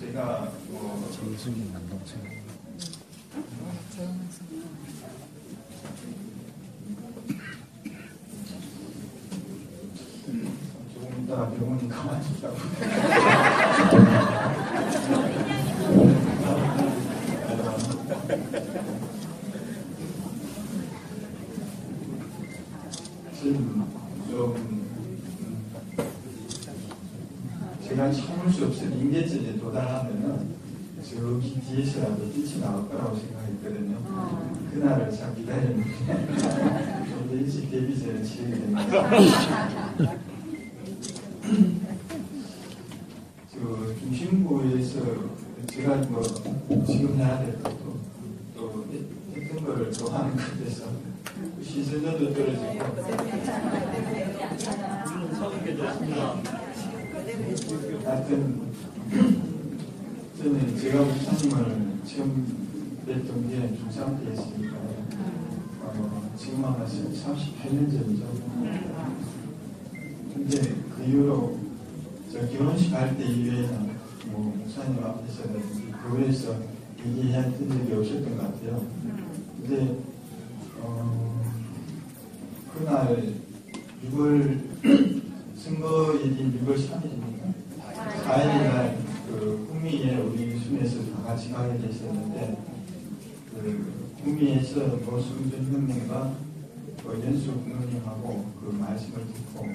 제가 뭐 정승인 남동생. 음, 조금 이따 병원 가만히 있다고. 저기 뒤에서라도 빛이 나올 거라고 생각했거든요. 그날을 참 기다렸는데 좀 더 일찍 데뷔전을 치르게 됩니다. 그 중심부에서 제가 뭐 지금 해야 될 것도 또 했던 거를 또 하는 것에서 시선도 떨어지고 하여튼 저는 제가 목사님을 처음 뵀던 게 중상 때였으니까요. 어, 지금 아마 38년 전이죠. 근데 그 이후로 저 결혼식 할 때 이외에는 뭐 목사님 앞에서는 교회에서 얘기했던 적이 없었던 것 같아요. 근데 어, 그날 6월 선거일인 6월 3일입니까? 4일날 같이 가게 됐었는데 그 구미에서 노승준 형님과 그 연수 부모님하고 그 말씀을 듣고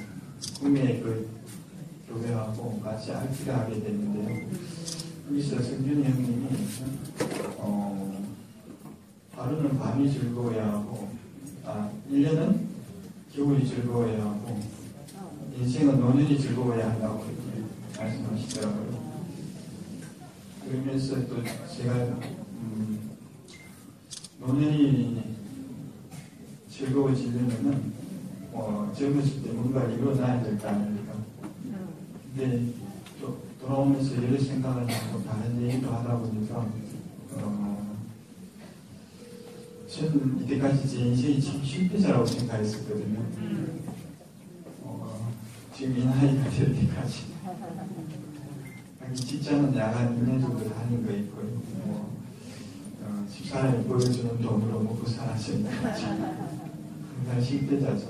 구미에 그 교회하고 같이 알기를 하게 됐는데요. 여기서 성준이 형님이 어, 하루는 밤이 즐거워야 하고 아 1년은 겨울이 즐거워야 하고 인생은 노년이 즐거워야 한다고 이렇게 말씀하시더라고요. 그러면서 또 제가 음, 노년이 즐거워지려면은 어, 젊었을 때 뭔가 이루어놔야 될 거 아닙니까? 근데 또 돌아오면서 여러 생각을 하고 다른 얘기도 하다 보니까 어, 저는 이때까지 제 인생이 참 실패자라고 생각했었거든요. 어, 지금 이 나이가 될 때까지 직장은 야간 2년 정도 다닌 거 있고요. 뭐, 어, 집사람이 보여주는 돈으로 먹고 살았으니까 항상 실패자죠.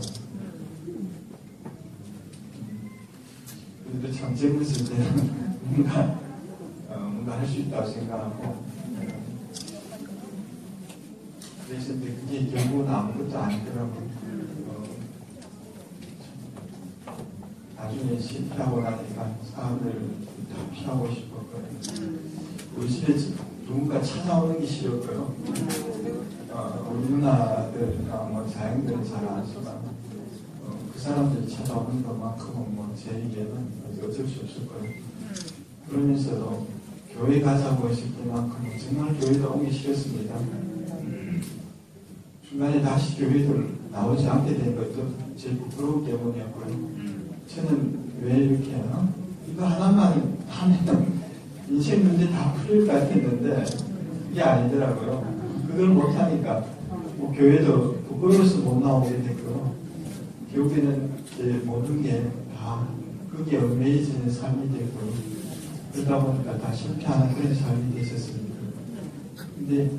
그래도 참 젊었을 때는 뭔가 어, 뭔가 할 수 있다고 생각하고 그래서 그게 결국은 아무것도 아니더라고요. 어, 나중에 실패하고 나니까 사람들 다 피하고 싶었거든요. 우리 집에 누군가 찾아오는 게 싫었고요. 어, 우리 누나들, 아, 뭐 자연들은 잘 아지만 어, 그 사람들이 찾아오는 것만큼은 뭐제에게는 어쩔 수 없을 거예요. 그러면서도 교회 가자고 했을 때만큼은 정말 교회도 오기 싫었습니다. 중간에 다시 교회를 나오지 않게 된 것도 제 부끄러움 때문이었고요. 저는 왜 이렇게 어? 이거 하나만 하면 인생 문제 다 풀릴 것 같았는데 이게 아니더라고요. 그걸 못하니까 뭐 교회도 부끄러워서 못 나오게 됐고 결국에는 제 모든 게다 그게 얽매이지는 삶이 되고 그러다 보니까 다 실패하는 그런 삶이 됐었습니다. 근데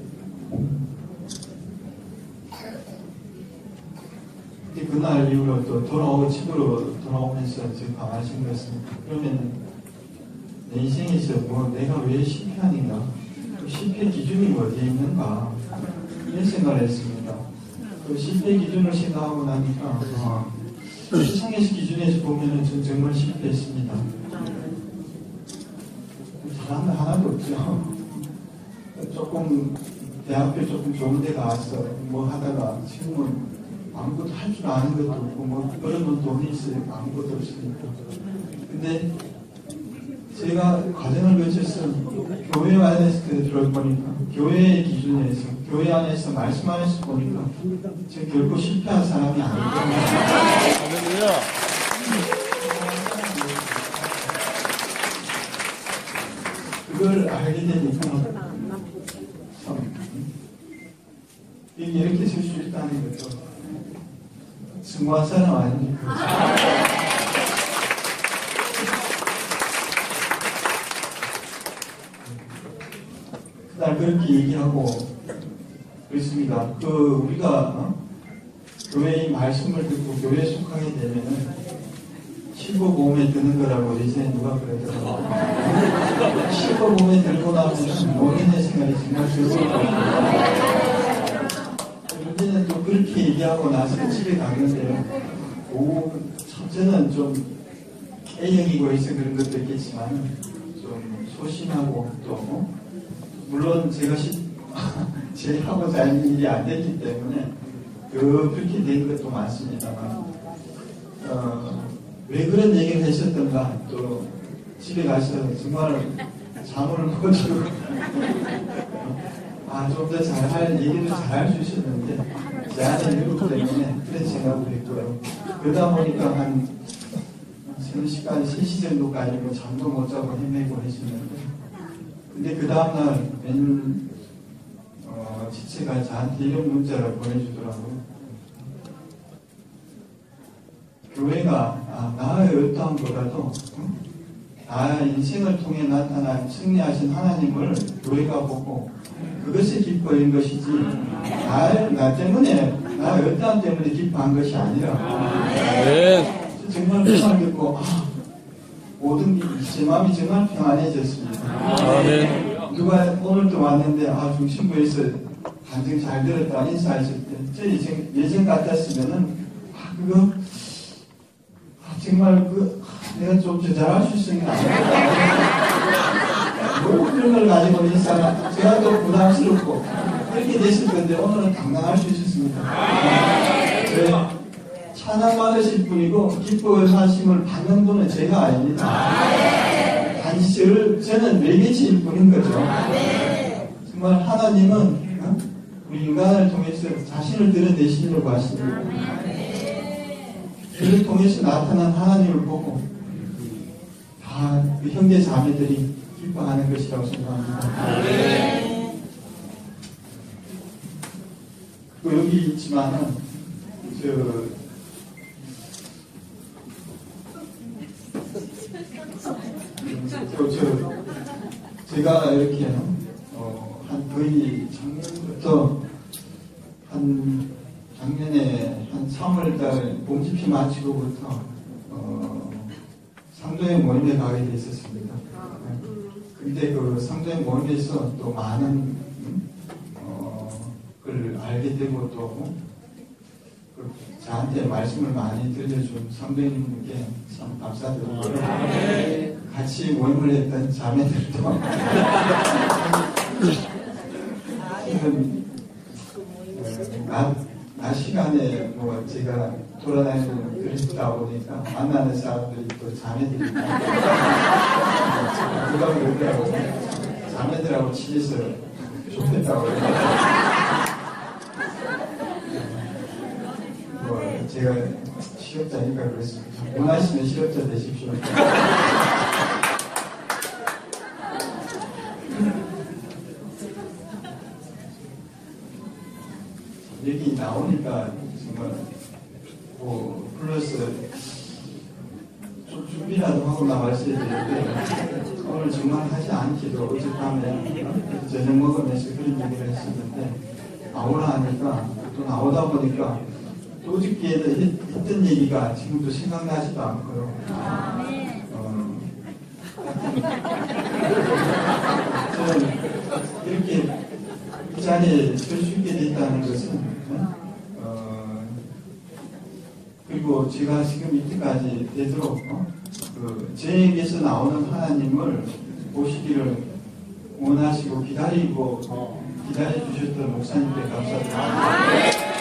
근데 그날 이후로 또 돌아오고 집으로 돌아오면서 지금 가만히 생각했습니다. 그러면 내 인생에서 뭐 내가 왜 실패하는가? 그 실패 기준이 어디에 있는가? 이런 생각을 했습니다. 그 실패 기준을 생각하고 나니까 아, 세상에서 기준에서 보면은 전 정말 실패했습니다. 잘한 거 하나도 없죠. 조금 대학교 조금 좋은 데 가서 뭐 하다가 지금은 아무것도 할 줄 아는 것도 없고 뭐 벌어놓은 돈이 있어요. 아무것도 없으니까. 근데 제가 과정을 거쳐서 교회 안에서 들어올 보니까 교회의 기준에서 교회 안에서 말씀 안에서 보니까 제가 결코 실패한 사람이 아니거든요. 그걸 알게 되니까 참 이게 이렇게 쓸 수 있다는 것도 승무한 사람 아닙니까? 날 그렇게 얘기하고 그렇습니다. 그 우리가 어? 교회의 말씀을 듣고 교회에 속하게 되면은 실버 보험에 드는 거라고 예전에 누가 그러더라고요. 실버 보험에 들고 나면 노인의 생활이 정말 즐거울. 그렇게 얘기하고 나서 집에 가는데요. 오, 첫째는 좀 A형이고 해서 그런 것도 있겠지만 좀 소심하고 또 어? 물론 제가 시, 제 하고자 하는 일이 안 됐기 때문에 그 그렇게 된 것도 많습니다만 어, 왜 그런 얘기를 하셨던가 또 집에 가서 정말 잠을 못 자고 아, 좀 더 잘할 얘기를 잘할 수 있었는데 제한의 이유 때문에 그런 생각을 했고요. 그러다 보니까 한 3시간, 3시 정도까지 뭐 잠도 못 자고 헤매고 했었는데 근데 그 다음날 웬 어, 지체가 저한테 이런 문자를 보내주더라고요. 교회가 아, 나의 어떠한 거라도 응? 나의 인생을 통해 나타난 승리하신 하나님을 교회가 보고 그것이 기뻐인 것이지 나, 나 때문에 나 어떠한 때문에 기뻐한 것이 아니라 네. 정말 듣고 아, 모든 게제 마음이 정말 평안해졌습니다. 아멘. 누가 오늘도 왔는데 아 중심부에서 반증 잘 들었다 인사하실 때 저희 지금 예전 같았으면은 아 그거 아, 정말 그 아, 내가 좀 조절할 수 있으면 안 될까 뭐 그런 걸 가지고 인사가 제가 또 부담스럽고 그렇게 됐을 건데 오늘은 당당할 수 있었습니다. 네. 찬양만 하실 분이고 기뻐하심을 받는 분은 제가 아닙니다. 단지 저를, 저는 매개체일 뿐인 거죠. 정말 하나님은 어? 우리 인간을 통해서 자신을 드러내시려고 하십니다. 그를 통해서 나타난 하나님을 보고 다 그 형제 자매들이 기뻐하는 것이라고 생각합니다. 또 여기 있지만은 저 저, 저, 제가 이렇게, 어, 한 거의 작년부터, 한, 작년에 한 3월달 봄집회 마치고부터, 어, 상도의 모임에 가게 됐었습니다. 근데 그 상도의 모임에서 또 많은, 음, 어, 걸 알게 되고 또, 그 저한테 말씀을 많이 들려준 선배님께 참 감사드리고요. 같이 모임을 했던 자매들도 지금 어, 낮, 낮 시간에 뭐 제가 돌아다니고 그랬다 보니까 만나는 사람들이 또 자매들이니까 누가 그러더라고 자매들하고 친해서 좋겠다고 뭐 제가 실업자니까 그랬습니다. 원하시면 실업자 되십시오. 여기 나오니까 정말 뭐 플러스 좀 준비라도 하고 나왔어야 되는데 오늘 정말 하지 않기도 어젯밤에 저녁 먹으면서 그런 얘기를 했었는데 나오라 하니까 또 나오다 보니까 또 했- 했던 얘기가 지금도 생각나지도 않고요. 어, 저는 이렇게 이 자리에 설수 있게 됐다는 것은 어, 그리고 제가 지금 이때까지 되도록 어, 그 저에게서 나오는 하나님을 보시기를 원하시고 기다리고 기다려 주셨던 목사님께 감사드립니다.